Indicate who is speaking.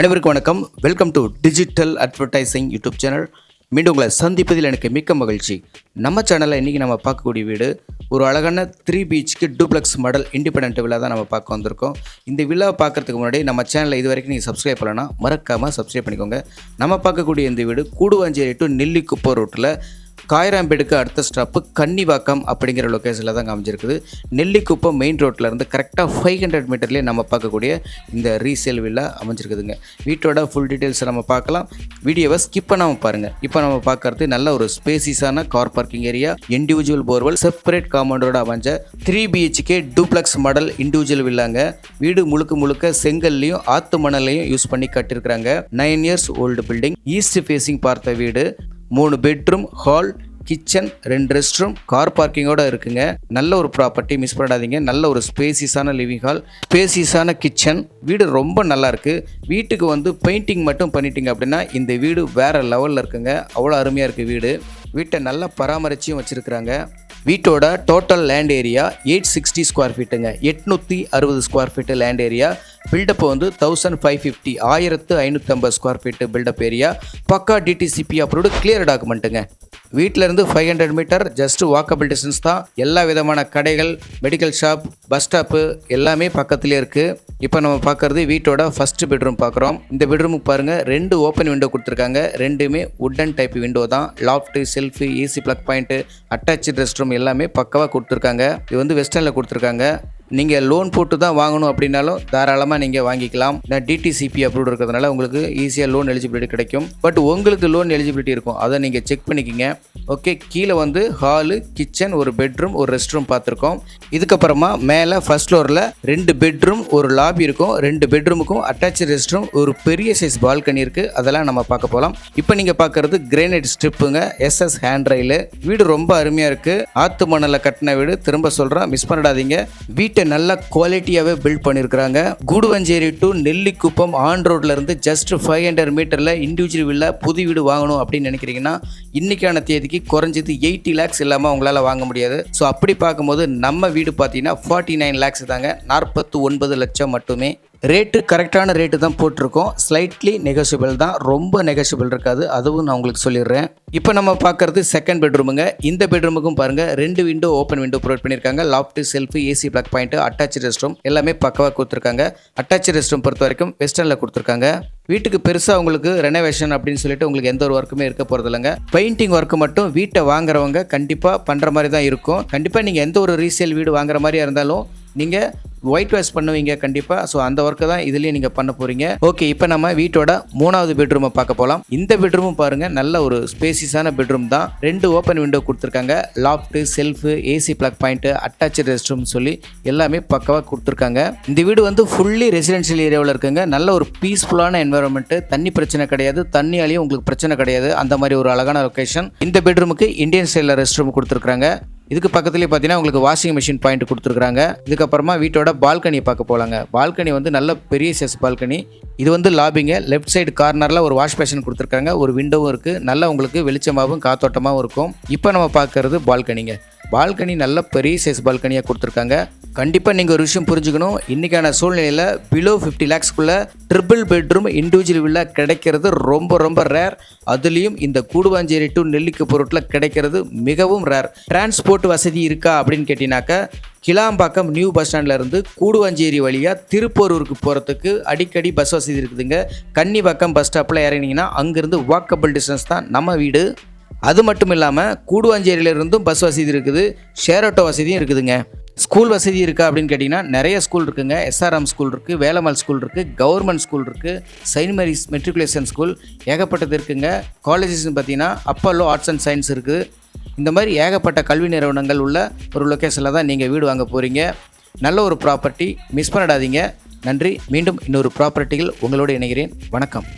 Speaker 1: அனைவருக்கும் வணக்கம். Welcome to digital advertising YouTube channel மீண்டும் உங்களை சந்திப்பதில் எனக்கு மிக்க மகிழ்ச்சி. நம்ம சேனலில் இன்றைக்கி நம்ம பார்க்கக்கூடிய வீடு ஒரு அழகான த்ரீ பீச்சுக்கு டூப்ளெக்ஸ் மாடல் இண்டிபெண்ட் விழா தான் நம்ம பார்க்க வந்திருக்கோம். இந்த விழா பார்க்கறதுக்கு முன்னாடி நம்ம சேனலில் இது வரைக்கும் நீங்கள் சப்ஸ்கிரைப் பண்ணலன்னா மறக்காமல் சப்ஸ்கிரைப் பண்ணிக்கோங்க. நம்ம பார்க்கக்கூடிய இந்த வீடு கூடுவாஞ்சேரி டு நெல்லிக்குப்பம் ரோட்டில் காயராம்பேடுக்கு அடுத்த ஸ்டாப்பு கன்னிவாக்கம் அப்படிங்கிற லொக்கேஷனில் தான் அமைஞ்சிருக்குது நெல்லிக்குப்பம் மெயின் ரோட்டில் இருந்து கரெக்டாக ஃபைவ் ஹண்ட்ரட் மீட்டர்லேயே நம்ம பார்க்கக்கூடிய இந்த ரீசேல் வில்லா அமைஞ்சிருக்குதுங்க. வீட்டோட ஃபுல் டீட்டெயில்ஸை நம்ம பார்க்கலாம். வீடியோவை ஸ்கிப் பண்ணாமல் பாருங்கள் இப்போ நம்ம பார்க்கறது நல்ல ஒரு ஸ்பேசிஸான car parking area individual borewell separate காம்பவுண்டோட அமைஞ்ச three BHK duplex model individual வில்லாங்க வீடு முழுக்க முழுக்க செங்கல்லையும் ஆத்து மணலையும் யூஸ் பண்ணி கட்டியிருக்கிறாங்க. Nine years old building east facing பார்த்த வீடு. மூணு பெட்ரூம் ஹால் கிச்சன் ரெண்டு ரெஸ்ட் ரூம் கார் பார்க்கிங்கோட இருக்குங்க. நல்ல ஒரு ப்ராப்பர்ட்டி மிஸ் பண்ணாதீங்க. நல்ல ஒரு ஸ்பேசியஸான லிவிங் ஹால் ஸ்பேசியஸான கிச்சன் வீடு ரொம்ப நல்லா இருக்கு. வீட்டுக்கு வந்து பெயிண்டிங் மட்டும் பண்ணிட்டீங்க அப்படின்னா இந்த வீடு வேற லெவலில் இருக்குங்க. அவ்வளோ அருமையாக இருக்குது வீடு. வீட்டை நல்லா பராமரிச்சியும் வச்சுருக்குறாங்க. வீட்டோட total land area eight sixty square ஃபீட்டுங்க எட்நூற்றி அறுபது square feet land area built up வந்து தௌசண்ட் ஃபைவ் ஃபிஃப்டி ஆயிரத்து ஐநூற்றம்பது square feet built up area pucca DTCP approved clear டாக்குமெண்ட்டுங்க வீட்டிலேருந்து five hundred meter just walkable distance தான். எல்லா விதமான கடைகள் மெடிக்கல் ஷாப் பஸ் ஸ்டாப்பு எல்லாமே பக்கத்துலேயே இருக்குது இப்போ நம்ம பார்க்குறது வீட்டோட ஃபஸ்ட்டு பெட்ரூம் பார்க்குறோம். இந்த பெட்ரூமுக்கு பாருங்கள் ரெண்டு ஓப்பன் விண்டோ கொடுத்துருக்காங்க. ரெண்டுமே உட்டன் டைப் விண்டோ தான். Loft shelf AC plug point attach rest room எல்லாமே பக்கவாக கொடுத்துருக்காங்க. இது வந்து வெஸ்டர்னில் கொடுத்துருக்காங்க. நீங்கள் லோன் போட்டு தான் வாங்கணும் அப்படின்னாலும் தாராளமாக நீங்கள் வாங்கிக்கலாம். நான் டிடிசிபி அப்ரூவ் இருக்கிறதுனால உங்களுக்கு ஈஸியாக லோன் எலிஜிபிலிட்டி கிடைக்கும். பட் உங்களுக்கு லோன் எலிஜிபிலிட்டி இருக்கும். அதை நீங்கள் செக் பண்ணிக்கிங்க. ஓகே கீழே வந்து ஹாலு கிச்சன் ஒரு பெட்ரூம் ஒரு ரெஸ்ட் ரூம் பார்த்துருக்கோம். இதுக்கப்புறமா மேலே ஃபர்ஸ்ட் ஃப்ளோரில் ரெண்டு பெட்ரூம் ஒரு லாபி இருக்கும். ரெண்டு பெட்ரூமுக்கும் அட்டாச் ரெஸ்ட் ரூம் ஒரு பெரிய சைஸ் பால்கனி இருக்குது அதெல்லாம் நம்ம பார்க்க போகலாம் இப்போ நீங்கள் பார்க்குறது கிரேனைட் ஸ்ட்ரிப்புங்க எஸ்எஸ் ஹேண்ட் ரயிலு வீடு ரொம்ப அருமையாக இருக்குது ஆத்து மணலில் கட்டின வீடு. திரும்ப சொல்கிறேன் மிஸ் பண்ணிடாதீங்க. வீட்டை நல்ல குவாலிட்டியாகவே பில்ட் பண்ணியிருக்கிறாங்க கூடுவஞ்சேரி டு நெல்லிக்குப்பம் ஆன் ரோட்லேருந்து ஜஸ்ட் ஃபைவ் ஹண்ட்ரட் மீட்டரில் இண்டிவிஜுவல் புது வீடு வாங்கணும் அப்படின்னு நினைக்கிறீங்கன்னா இன்னைக்கான தேதிக்கு குறைஞ்சது எயிட்டி லேக்ஸ் இல்லாமல் உங்களால் வாங்க முடியாது. ஸோ அப்படி பார்க்கும்போது நம்ம வீடு பார்த்தீங்கன்னா ஃபார்ட்டி நைன் லேக்ஸ் தாங்க. நாற்பத்து ஒன்பது லட்சம் மட்டுமே ரேட்டு கரெக்டான ரேட்டு தான் போட்டிருக்கோம். ஸ்லைட்லி நெகோசியபிள் தான். ரொம்ப நெகோசியபிள் இருக்காது. அதுவும் நான் உங்களுக்கு சொல்லிடுறேன். இப்போ நம்ம பார்க்குறது செகண்ட் பெட்ரூமுங்க இந்த பெட்ரூமுக்கும் பாருங்கள் ரெண்டு விண்டோ ஓப்பன் விண்டோ ப்ரொவைட் பண்ணியிருக்காங்க. Loft shelf AC plug point attach rest room எல்லாமே பக்கவாக கொடுத்துருக்காங்க. அட்டாச் ரெஸ்ட் ரூம் பொறுத்த வரைக்கும் வெஸ்டர்னில் கொடுத்துருக்காங்க. வீட்டுக்கு பெருசாக உங்களுக்கு ரெனோவேஷன் அப்படின்னு சொல்லிட்டு உங்களுக்கு எந்த ஒரு ஒர்க்குமே இருக்க போகிறது இல்லைங்க. பெயிண்டிங் ஒர்க்கு மட்டும் வீட்டை வாங்குறவங்க கண்டிப்பாக பண்ணுற மாதிரி தான் இருக்கும். கண்டிப்பாக நீங்கள் எந்த ஒரு ரீசேல் வீடு வாங்குற மாதிரியா இருந்தாலும் நீங்கள் ஒயிட் வாஷ் பண்ணுவீங்க கண்டிப்பாக ஸோ அந்த ஒர்க்கை தான் இதுலேயும் நீங்கள் பண்ண போகிறீங்க ஓகே இப்போ நம்ம வீட்டோட மூணாவது பெட்ரூமை பார்க்க போகலாம் இந்த பெட்ரூமும் பாருங்கள் நல்ல ஒரு ஸ்பேசிஸான பெட்ரூம் தான். ரெண்டு ஓப்பன் விண்டோ கொடுத்துருக்காங்க. Loft shelf AC plug point attach rest room சொல்லி எல்லாமே பக்கவாக கொடுத்துருக்காங்க. இந்த வீடு வந்து ஃபுல்லி ரெசிடென்ஷியல் ஏரியாவில் இருக்குங்க. நல்ல ஒரு பீஸ்ஃபுல்லான என்வரன்மெண்ட்டு தண்ணி பிரச்சனை கிடையாது. தண்ணியாலையும் உங்களுக்கு பிரச்சனை கிடையாது. அந்த மாதிரி ஒரு அழகான லொக்கேஷன் இந்த பெட்ரூமுக்கு இந்தியன் ஸ்டைலில் ரெஸ்ட் ரூம் கொடுத்துருக்காங்க. இதுக்கு பக்கத்துலேயே பார்த்தீங்கன்னா உங்களுக்கு வாஷிங் மிஷின் பாயிண்ட் கொடுத்துருக்காங்க இதுக்கப்புறமா வீட்டோட பால்கனி பார்க்க போகலாங்க பால்கனி வந்து நல்ல பெரிய சைஸ் பால்கனி இது வந்து லாபிங்க லெஃப்ட் சைடு கார்னரில் ஒரு வாஷ் பேஷன் கொடுத்துருக்காங்க. ஒரு விண்டோவும் இருக்குது நல்லா உங்களுக்கு வெளிச்சமாகவும் காத்தோட்டமாகவும் இருக்கும். இப்போ நம்ம பார்க்கறது பால்கனிங்க பால்கனி நல்ல பெரிய சைஸ் பால்கனியாக கொடுத்துருக்காங்க. கண்டிப்பாக நீங்கள் ஒரு விஷயம் புரிஞ்சுக்கணும். இன்றைக்கான சூழ்நிலையில் பிலோ ஃபிஃப்டி லேக்ஸ்க்குள்ளே ட்ரிபிள் பெட்ரூம் இண்டிவிஜுவல் வில்லா கிடைக்கிறது ரொம்ப ரொம்ப ரேர் அதுலேயும் இந்த கூடுவாஞ்சேரி டு நெல்லிக்கு பொருட்டில் கிடைக்கிறது மிகவும் ரேர் டிரான்ஸ்போர்ட் வசதி இருக்கா அப்படின்னு கேட்டினாக்கா கிளாம்பாக்கம் நியூ பஸ் ஸ்டாண்ட்லேருந்து கூடுவாஞ்சேரி வழியாக திருப்போரூருக்கு போகிறதுக்கு அடிக்கடி பஸ் வசதி இருக்குதுங்க. கன்னிப்பாக்கம் பஸ் ஸ்டாப்பில் இறங்கினீங்கன்னா அங்கேருந்து வாக்கபிள் டிஸ்டன்ஸ் தான் நம்ம வீடு. அது மட்டும் இல்லாமல் கூடுவாஞ்சேரியில இருந்தும் பஸ் வசதி இருக்குது. ஷேர் ஆட்டோ வசதியும் இருக்குதுங்க. ஸ்கூல் வசதி இருக்கா அப்படின்னு கேட்டிங்கன்னா நிறைய ஸ்கூல் இருக்குங்க. எஸ்ஆர்எம் ஸ்கூல் இருக்குது வேலம்மாள் ஸ்கூல் இருக்குது கவர்மெண்ட் ஸ்கூல் இருக்குது செயின்ட் மேரிஸ் மெட்ரிகுலேஷன் ஸ்கூல் ஏகப்பட்டது இருக்குங்க. காலேஜஸ்னு பார்த்தீங்கன்னா அப்பல்லோ ஆர்ட்ஸ் அண்ட் சயின்ஸ் இருக்குது இந்த மாதிரி ஏகப்பட்ட கல்வி நிறுவனங்கள் உள்ள ஒரு லொக்கேஷனில் தான் நீங்கள் வீடு வாங்க போகிறீங்க நல்ல ஒரு ப்ராப்பர்ட்டி மிஸ் பண்ணிடாதீங்க நன்றி. மீண்டும் இன்னொரு ப்ராப்பர்ட்டியில் உங்களோடு இணைகிறேன். வணக்கம்.